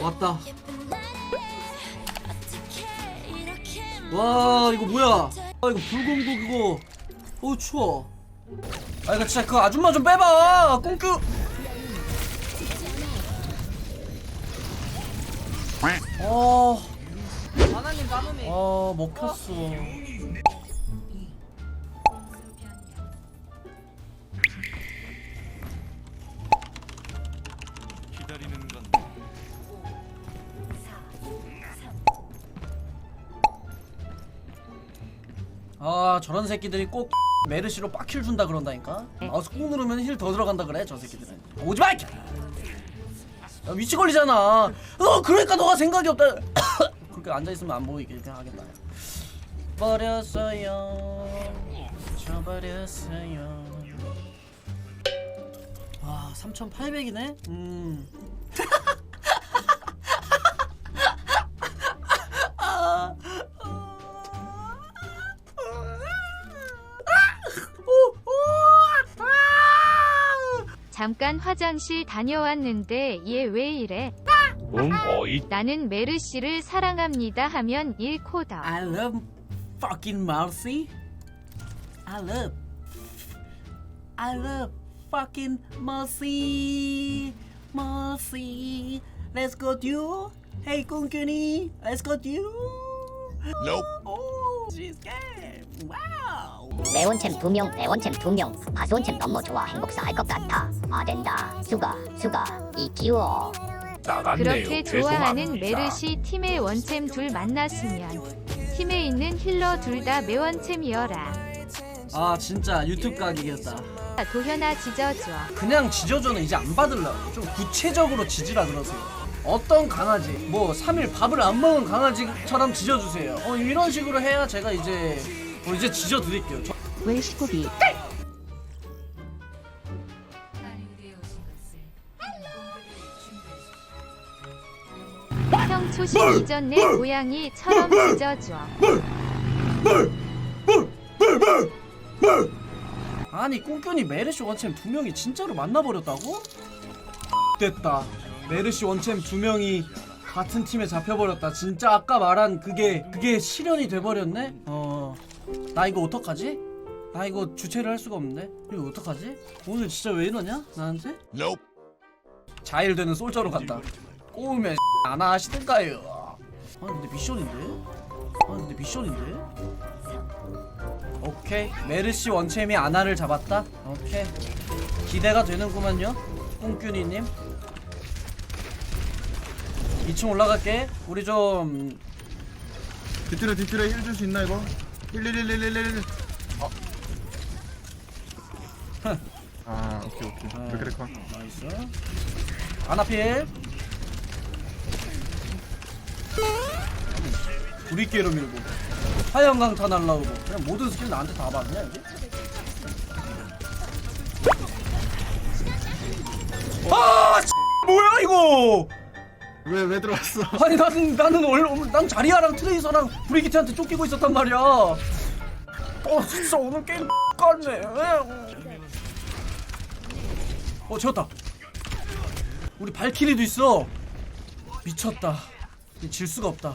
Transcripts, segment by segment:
왔다. 와 이거 뭐야? 아 이거 불공도 그거. 어 추워. 아 이거 진짜 그 아줌마 좀 빼봐. 꽁큐. 어. 하나님 따놈이 아 먹혔어. 아 저런 새끼들이 꼭 메르시로 빡힐 준다 그런다니까. 마우스 꾹 누르면 힐 더 들어간다 그래 저 새끼들은. 오지 마. 이 새끼. 야, 위치 걸리잖아. 어 그러니까 너가 생각이 없다. 그렇게 앉아 있으면 안 보이게 하겠다. 버렸어요. 저버렸어요. 와 3,800이네. 음. 잠깐 화장실 다녀왔는데 얘 왜 이래? 음 어이 나는 메르시를 사랑합니다 하면 1코더. I love fucking Marcy. I love. I love fucking Marcy. Marcy. Let's go duo. Hey 꿍꿍이. Let's go duo. Nope. Oh, she's game. Wow. 레온챔 두명 레온챔 두명. 바스온챔 너무 좋아. 행복사 할 것 같아. 아 된다. 수가 수가. 이 기워. 나갔네요. 그렇게 좋아하는 죄송합니다. 메르시 팀의 원챔 둘 만났으면 팀에 있는 힐러 둘 다 매원챔이어라. 아 진짜 유튜브 각이겠다. 도현아 지져줘. 그냥 지져줘는 이제 안 받으려고 좀 구체적으로 지지라 그러세요. 어떤 강아지? 뭐 3일 밥을 안 먹은 강아지처럼 지져주세요. 어 이런 식으로 해야 제가 이제 어, 이제 지져 드릴게요. 저- 웰 시코비. 형 초심 이전 내 고양이처럼 짖어줘. 아니 꽁뀨니 메르시 원챔 두 명이 진짜로 만나버렸다고? 됐다. 메르시 원챔 두 명이 같은 팀에 잡혀버렸다. 진짜 아까 말한 그게 그게 실현이 돼버렸네? 어 나 이거 어떡하지? 나 이거 주체를 할 수가 없는데 이거 어떡하지? 오늘 진짜 왜 이러냐 나한테? Nope. 자일되는 솔저로 간다 꼬우면 안 하시던가요 아니 근데 미션인데? 아니 근데 미션인데? 오케이 메르시 원챔이 아나를 잡았다 오케이 기대가 되는구만요 꽁뀨니님 2층 올라갈게 우리 좀 뒤틀에 뒤틀에 힐줄 수 있나 이거? 힐힐힐힐힐힐 어. 아 오케이 오케이. 아. 그래 그래 컷 나이스. 아나필 우리끼리 밀고. 화염강타 날라오고. 그냥 모든 스킬 나한테 다 받냐 이게? 아 뭐야 이거 왜 왜 들어왔어? 아니 나는 나는 원래 난 자리아랑 트레이서랑 브리기트한테 쫓기고 있었단 말이야. 어 진짜 오늘 게임 같네. 어 채웠다. 우리 발키리도 있어. 미쳤다. 질 수가 없다.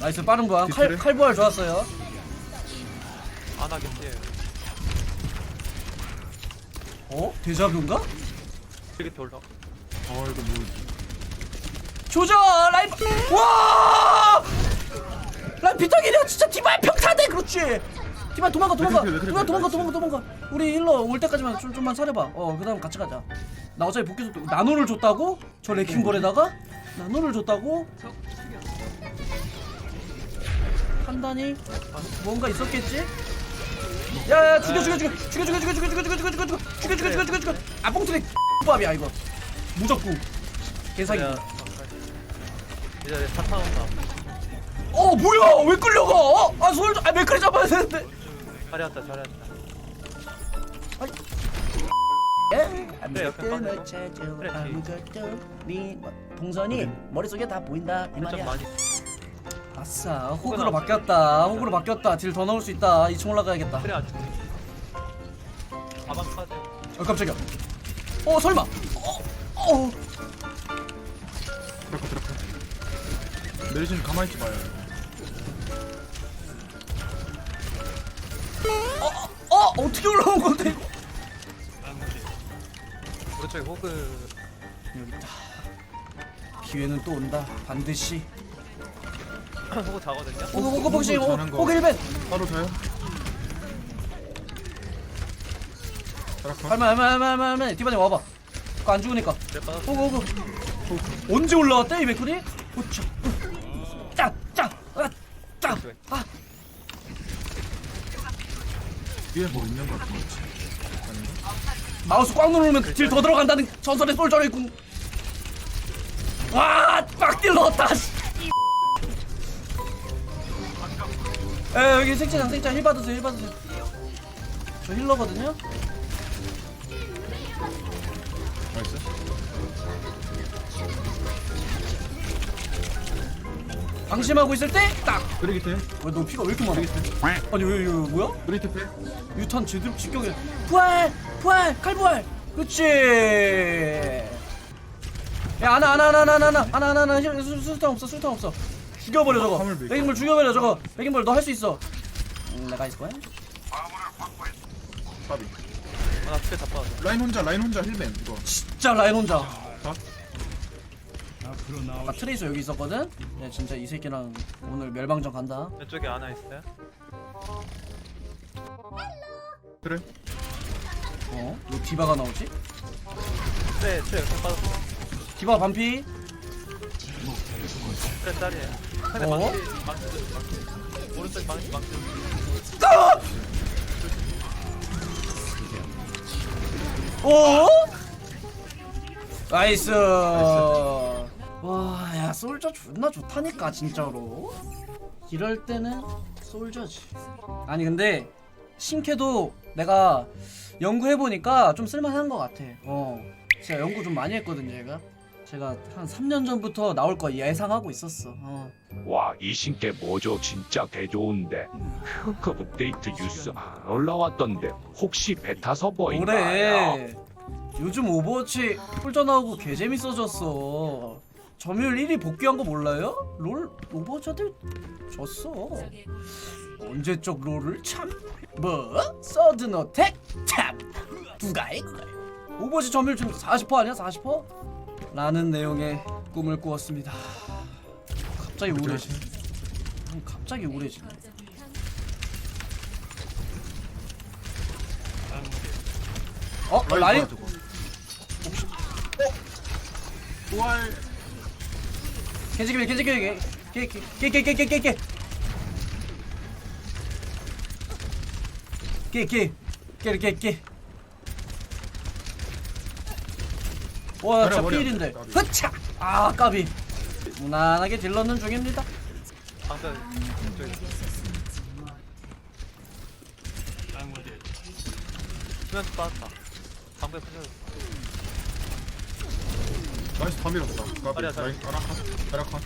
나이스 빠른 거야 칼? 칼부활 좋았어요. 안 하겠지. 어? 데자뷰인가? 이렇게 올라. 어 이거 뭐 조져 라이프 와 라이프 비타기냐 진짜 디바의 평타대 그렇지 디바 도망가 도망가 왜 그래, 왜 그래, 도망가 왜 도망가. 도망가 도망가 우리 일러 올 때까지만 좀, 좀만 살려봐 어 그다음 같이 가자 나 어차피 복귀 속도 나노를 줬다고? 저 레킹볼에다가 나노를 줬다고? 판단이 뭔가 있었겠지? 야야 죽여 죽여 죽여 죽여 죽여 죽여 죽여 죽여 죽여 죽여 죽여 죽여 죽여 죽여 죽여 죽여 죽여 아 뽕트리 밥이야 이거 무적구 개사기 야, 이제 내 사탕 온다. 어 뭐야 왜 끌려가 어? 아 솔, 아 맥크리 잡아야 되는데 잘했다, 잘했다. 그래 옆에 빠져. 그래, 네 동선이 머릿속에 다 보인다 이 1점 말이야 많이. 아싸 호구로 바뀌었다. 호구로 바뀌었다. 딜 더 넣을 수 있다. 2층 올라가야겠다. 그래, 안 죽네. 가방 카드. 어 깜짝이야. 어 설마. 어, 어. 들어가 들어가 메르시는 가만히 있지 마요. 어 어떻게 올라온 건데 이거? 오른쪽에 호그. 여기 있다 기회는 또 온다. 반드시 호그 자거든요. 호그 호그 호그 자는 거. 호그 1벤 바로 자요 들어가 할만 할만 할만 할만 할만 디바님 와봐 그거 안 죽으니까 제 빠졌어. 호그 호그 언제 올라왔대 이 맥클이? 오차 짱짱짱아 뒤에 뭐 있는 거 같아 마우스 꽉 누르면 딜 더 들어간다는 전설의 솔저의 궁. 와, 빡딜 넣었다. 씨. 에 여기 생체장 생체장 힐 받으세요 힐 받으세요. 저 힐러거든요. 나이스 방심하고 있을 때 딱. 브리기트 왜너 피가 왜 이렇게 많아? 아니 왜 이거 뭐야? 브리기트 패 유탄 제대로 직격해. 부활, 부활, 칼부활. 그렇지. 야 하나 하나 하나 하나 하나 하나 하나 하나 수탄 없어 수탄 없어. 죽여버려 저거. 화물 밀게. 백인물 죽여버려 저거. 백인물 너할 수 있어. 음, 내가 있을 거야. 바비 아나 집에 다 빠졌어. 라인 혼자 라인 혼자 힐맨 이거 진짜 라인 혼자. 자 아까 트레이서 여기 있었거든. 야 진짜 이 새끼랑 오늘 멸방전 간다. 왼쪽에 하나 있어요. 그래 어? 왜 디바가 나오지? 트레 트레 다 빠졌어. 디바 반피. 트레 짤이에요. 어? 망치 망치 망치. 오른쪽 망치 망치. 어? 나이스. 와, 야 솔저 존나 좋다니까 진짜로. 이럴 때는 솔저지. 아니 근데 신캐도 내가 연구해 보니까 좀 쓸만한 것 같아. 어, 제가 연구 좀 많이 했거든요, 제가. 제가 한 3년 전부터 나올 거 예상하고 있었어. 어. 와, 이 신께 뭐죠? 진짜 개 좋은데. 그 업데이트 뉴스 안 올라왔던데 혹시 베타 서버인가요? 그래. 요즘 오버워치 꿀져 나오고 개 재밌어졌어. 점유율 1위 복귀한 거 몰라요? 롤 오버워치들 졌어. 언제적 롤을 참 뭐? 서든 어택 참 누가 해 그걸? 오버워치 점유율 지금 40% 아니야? 40%? 라는 내용의 꿈을 꾸었습니다. 갑자기 우울해지네. 갑자기 우울해지네. 어? 라인? 저거. 부활 개지기네 개지기네 개개개개개개개 개개 개개 개개 와, 저 피일인데. 까비. 흐차! 아 까비. 무난하게 질러는 중입니다. 방탄 수면수 빠졌다 방패 부셔졌어 나이스 다 밀었어. 까비. 나이스. 아라칸아라칸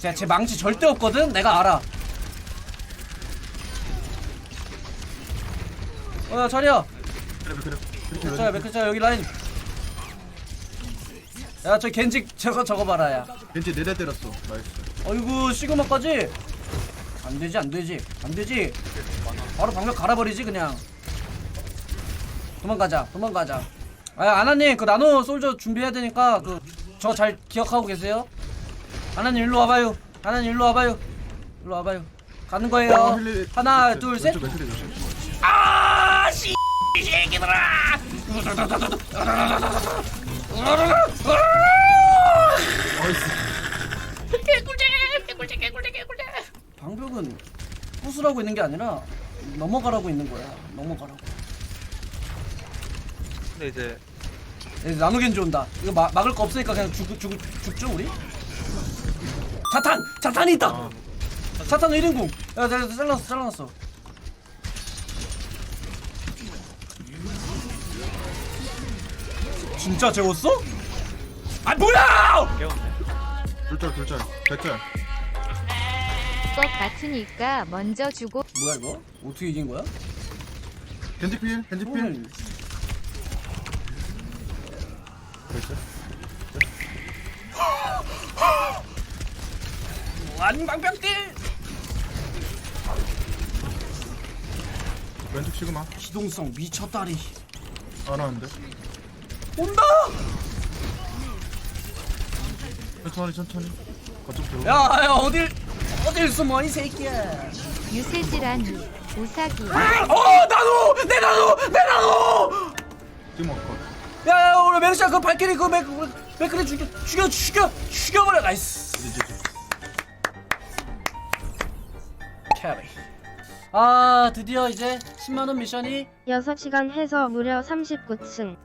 쟤, 쟤 망치 절대 없거든? 내가 알아. 어, 자리야. 그래 그래. 그래 어, 맥크차야 여기 라인. 야, 저 겐지 저거 저거 봐라 야. 벤치 네대 때렸어 나이스 어이구 시그마까지. 안 되지, 안 되지, 안 되지. 바로 방벽 갈아버리지 그냥. 도망가자, 도망가자. 아, 아나님 그 나노 솔저 준비해야 되니까 그 저 잘 기억하고 계세요. 아나님 일로 와봐요. 아나님 일로 와봐요. 일로 와봐요. 가는 거예요. 어, 힐리- 하나, 왼쪽, 둘, 셋. 왼쪽 맥크리 조심 아, 씨, 이 새끼들아! 나이스 방벽은 부수라고 있는 게 아니라 넘어가라고 있는 거야. 넘어가라고. 근데 이제 이제 나노겐지 온다. 이거 마, 막을 거 없으니까 그냥 죽, 죽, 죽죠 우리? 자탄! 자탄이 있다! 아. 자탄 1인궁! 야 잘- 잘랐어 잘랐어 진짜 재웠어? 아 뭐야! 깨웠네. 둘절 둘절 개쩔 것 같으니까 먼저 주고 뭐야 이거? 어떻게 이긴 거야? 겐지필 겐지필 헐. 완방병띠! 왼쪽 시그마 기동성 미쳤다리 안 하는데 온다! 천천히 천천히. 거점 들어 야, 야 어딜 어딜 숨어 이 새끼야. 유세지라니 우사기. 어 나도 내 나도 내 나도 지금 컷 야 야 우리 메르시아 그 발키리 그 맥, 맥크리 죽여 죽여 죽여 죽여버려 나이스. 이제 캐리. 아 드디어 이제 10만 원 미션이 6시간 해서 무려 39층.